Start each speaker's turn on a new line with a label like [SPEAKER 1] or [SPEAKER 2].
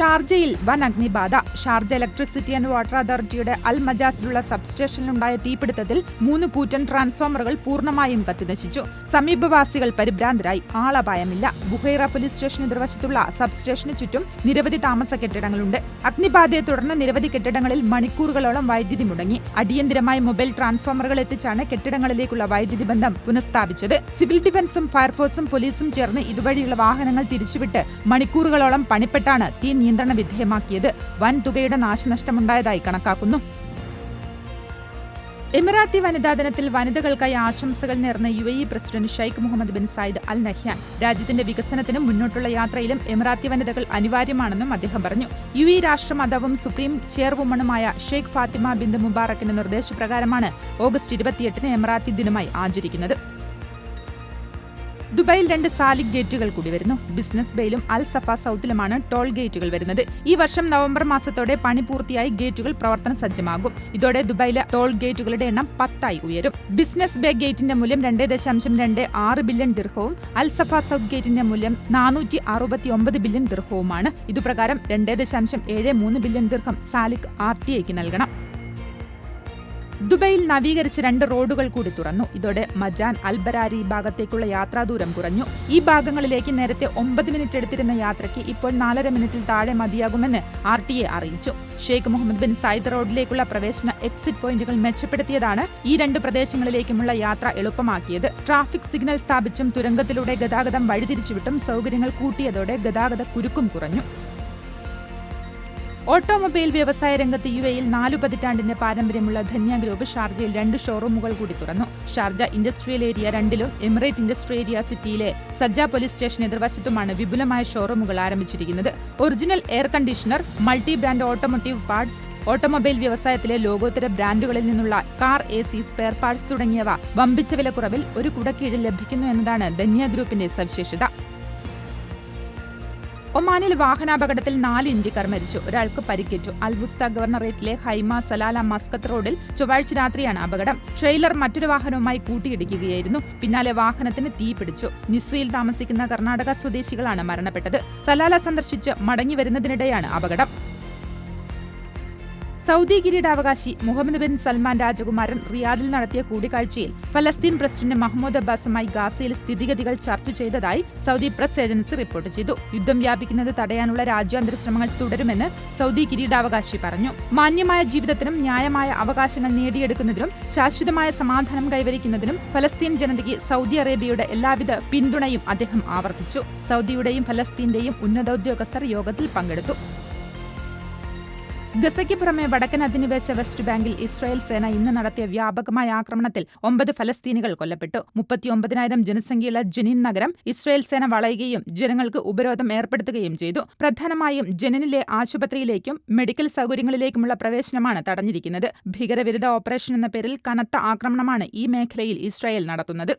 [SPEAKER 1] ഷാർജയിൽ വൻ അഗ്നിബാധ. ഷാർജ ഇലക്ട്രിസിറ്റി ആൻഡ് വാട്ടർ അതോറിറ്റിയുടെ അൽ മജാസിലുള്ള സബ്സ്റ്റേഷനിലുണ്ടായ തീപിടുത്തത്തിൽ മൂന്ന് കൂറ്റൻ ട്രാൻസ്ഫോമറുകൾ പൂർണമായും കത്തിനശിച്ചു. സമീപവാസികൾ പരിഭ്രാന്തരായി. ആളപായമില്ല. ബുഹൈറ പോലീസ് സ്റ്റേഷൻ എതിർവശത്തുള്ള സബ്സ്റ്റേഷന് ചുറ്റും നിരവധി താമസ കെട്ടിടങ്ങളുണ്ട്. അഗ്നിബാധയെ തുടർന്ന് നിരവധി കെട്ടിടങ്ങളിൽ മണിക്കൂറുകളോളം വൈദ്യുതി മുടങ്ങി. അടിയന്തരമായി മൊബൈൽ ട്രാൻസ്ഫോമറുകൾ എത്തിച്ചാണ് കെട്ടിടങ്ങളിലേക്കുള്ള വൈദ്യുതി ബന്ധം പുനഃസ്ഥാപിച്ചത്. സിവിൽ ഡിഫൻസും ഫയർഫോഴ്സും പോലീസും ചേർന്ന് ഇതുവഴിയുള്ള വാഹനങ്ങൾ തിരിച്ചുവിട്ട് മണിക്കൂറുകളോളം പണിപ്പെട്ടാണ് തീ നിയന്ത്രണ വിധേയമാക്കിയത്. വൻ തുകയുടെ നാശനഷ്ടമുണ്ടായതായി കണക്കാക്കുന്നു. എമിറാത്തി വനിതാ ദിനത്തിൽ വനിതകൾക്കായി ആശംസകൾ നേർന്ന U A E president Sheikh Mohammed bin Zayed Al Nahyan. രാജ്യത്തിന്റെ വികസനത്തിനും മുന്നോട്ടുള്ള യാത്രയിലും എമിറാത്തി വനിതകൾ അനിവാര്യമാണെന്നും അദ്ദേഹം പറഞ്ഞു. യു ഇ രാഷ്ട്രമാതാവും സുപ്രീം ചെയർവുമണുമായ ഷെയ്ഖ് ഫാത്തിമ ബിന്ദ് മുബാറക്കിന്റെ നിർദ്ദേശപ്രകാരമാണ് ഓഗസ്റ്റ് ഇരുപത്തിയെട്ടിന് എമിറാത്തി ദിനമായി ആചരിക്കുന്നത്. ദുബായിൽ രണ്ട് സാലിക് ഗേറ്റുകൾ കൂടി വരുന്നു. ബിസിനസ് ബെയിലും അൽ സഫ സൗത്തിലുമാണ് ടോൾ ഗേറ്റുകൾ വരുന്നത്. ഈ വർഷം നവംബർ മാസത്തോടെ പണി പൂർത്തിയായി ഗേറ്റുകൾ പ്രവർത്തന സജ്ജമാകും. ഇതോടെ ദുബായിലെ ടോൾ ഗേറ്റുകളുടെ എണ്ണം പത്തായി ഉയരും. ബിസിനസ് ബേ ഗേറ്റിന്റെ മൂല്യം രണ്ട് ദശാംശം രണ്ട് ആറ് ബില്യൺ ദിർഹവും അൽ സഫ സൗത്ത് ഗേറ്റിന്റെ മൂല്യം നാനൂറ്റി അറുപത്തി ഒമ്പത് ബില്യൺ ദിർഹവുമാണ്. ഇതുപ്രകാരം രണ്ട് ദശാംശം ഏഴ് മൂന്ന് ബില്യൺ ദിർഹം സാലിക് ആർ ടി ഐക്ക് നൽകണം. ദുബൈയിൽ നവീകരിച്ച രണ്ട് റോഡുകൾ കൂടി തുറന്നു. ഇതോടെ മജാൻ അൽബരാരി ഭാഗത്തേക്കുള്ള യാത്രാദൂരം കുറഞ്ഞു. ഈ ഭാഗങ്ങളിലേക്ക് നേരത്തെ ഒമ്പത് മിനിറ്റ് എടുത്തിരുന്ന യാത്രയ്ക്ക് ഇപ്പോൾ നാലര മിനിറ്റിൽ താഴെ മതിയാകുമെന്ന് ആർ ടി എ അറിയിച്ചു. ഷെയ്ഖ് മുഹമ്മദ് ബിൻ സായിദ് റോഡിലേക്കുള്ള പ്രവേശന എക്സിറ്റ് പോയിന്റുകൾ മെച്ചപ്പെടുത്തിയതാണ് ഈ രണ്ട് പ്രദേശങ്ങളിലേക്കുമുള്ള യാത്ര എളുപ്പമാക്കിയത്. ട്രാഫിക് സിഗ്നൽ സ്ഥാപിച്ചും തുരങ്കത്തിലൂടെ ഗതാഗതം വഴിതിരിച്ചുവിട്ടും സൗകര്യങ്ങൾ കൂട്ടിയതോടെ ഗതാഗത കുരുക്കും കുറഞ്ഞു. ഓട്ടോമൊബൈൽ വ്യവസായ രംഗത്ത് യു എയിൽ നാലു പതിറ്റാണ്ടിന്റെ പാരമ്പര്യമുള്ള ധന്യ ഗ്രൂപ്പ് ഷാർജയിൽ രണ്ട് ഷോറൂമുകൾ കൂടി തുറന്നു. ഷാർജ ഇൻഡസ്ട്രിയൽ ഏരിയ രണ്ടിലും എമിറേറ്റ് ഇൻഡസ്ട്രിയൽ ഏരിയ സിറ്റിയിലെ സജ്ജ പോലീസ് സ്റ്റേഷൻ എതിർവശത്തുമാണ് വിപുലമായ ഷോറൂമുകൾ ആരംഭിച്ചിരിക്കുന്നത്. Original air conditioner multi brand automotive parts automobile വ്യവസായത്തിലെ ലോകോത്തര ബ്രാൻഡുകളിൽ നിന്നുള്ള car A C spare parts തുടങ്ങിയവ വമ്പിച്ച വിലക്കുറവിൽ ഒരു കുടക്കീഴിൽ ലഭിക്കുന്നു എന്നതാണ് ധന്യ ഗ്രൂപ്പിന്റെ സവിശേഷത. ഒമാനിൽ വാഹനാപകടത്തിൽ നാല് ഇന്ത്യക്കാർ മരിച്ചു. ഒരാൾക്ക് പരിക്കേറ്റു. അൽവുസ്ത ഗവർണറേറ്റിലെ ഹൈമ സലാല മസ്കത്ത് റോഡിൽ ചൊവ്വാഴ്ച രാത്രിയാണ് അപകടം. ട്രെയിലർ മറ്റൊരു വാഹനവുമായി കൂട്ടിയിടിക്കുകയായിരുന്നു. പിന്നാലെ വാഹനത്തിന് തീപിടിച്ചു നിസ്വയിൽ താമസിക്കുന്ന കർണാടക സ്വദേശികളാണ് മരണപ്പെട്ടത്. സലാല സന്ദർശിച്ച് മടങ്ങി വരുന്നതിനിടെയാണ് അപകടം. സൗദി കിരീടാവകാശി മുഹമ്മദ് ബിൻ സൽമാൻ രാജകുമാരൻ റിയാദിൽ നടത്തിയ കൂടിക്കാഴ്ചയിൽ ഫലസ്തീൻ പ്രസിഡന്റ് മഹ്മൂദ് അബ്ബാസുമായി ഗാസയിൽ സ്ഥിതിഗതികൾ ചർച്ച ചെയ്തതായി സൗദി പ്രസ് ഏജൻസി റിപ്പോർട്ട് ചെയ്തു. യുദ്ധം വ്യാപിക്കുന്നത് തടയാനുള്ള രാജ്യാന്തര ശ്രമങ്ങൾ തുടരുമെന്ന് സൗദി കിരീടാവകാശി പറഞ്ഞു. മാന്യമായ ജീവിതത്തിനും ന്യായമായ അവകാശങ്ങൾ നേടിയെടുക്കുന്നതിനും ശാശ്വതമായ സമാധാനം കൈവരിക്കുന്നതിനും ഫലസ്തീൻ ജനതയ്ക്ക് സൗദി അറേബ്യയുടെ എല്ലാവിധ പിന്തുണയും അദ്ദേഹം ആവർത്തിച്ചു. സൗദിയുടെയും ഫലസ്തീന്റെയും ഉന്നതോദ്യോഗസ്ഥർ യോഗത്തിൽ പങ്കെടുത്തു. ഗസയ്ക്ക് പുറമെ വടക്കൻ അധിനിവേശ വെസ്റ്റ് ബാങ്കിൽ ഇസ്രായേൽ സേന ഇന്ന് നടത്തിയ വ്യാപകമായ ആക്രമണത്തിൽ ഒമ്പത് ഫലസ്തീനികൾ കൊല്ലപ്പെട്ടു. മുപ്പത്തിയൊമ്പതിനായിരം ജനസംഖ്യയുള്ള ജനീൻ നഗരം ഇസ്രായേൽ സേന വളയുകയും ജനങ്ങൾക്ക് ഉപരോധം ഏർപ്പെടുത്തുകയും ചെയ്തു. പ്രധാനമായും ജനനിലെ ആശുപത്രിയിലേക്കും മെഡിക്കൽ സൗകര്യങ്ങളിലേക്കുമുള്ള പ്രവേശനമാണ് തടഞ്ഞിരിക്കുന്നത്. ഭീകരവിരുദ്ധ ഓപ്പറേഷൻ എന്ന പേരിൽ കനത്ത ആക്രമണമാണ് ഈ മേഖലയിൽ ഇസ്രായേൽ നടത്തുന്നത്.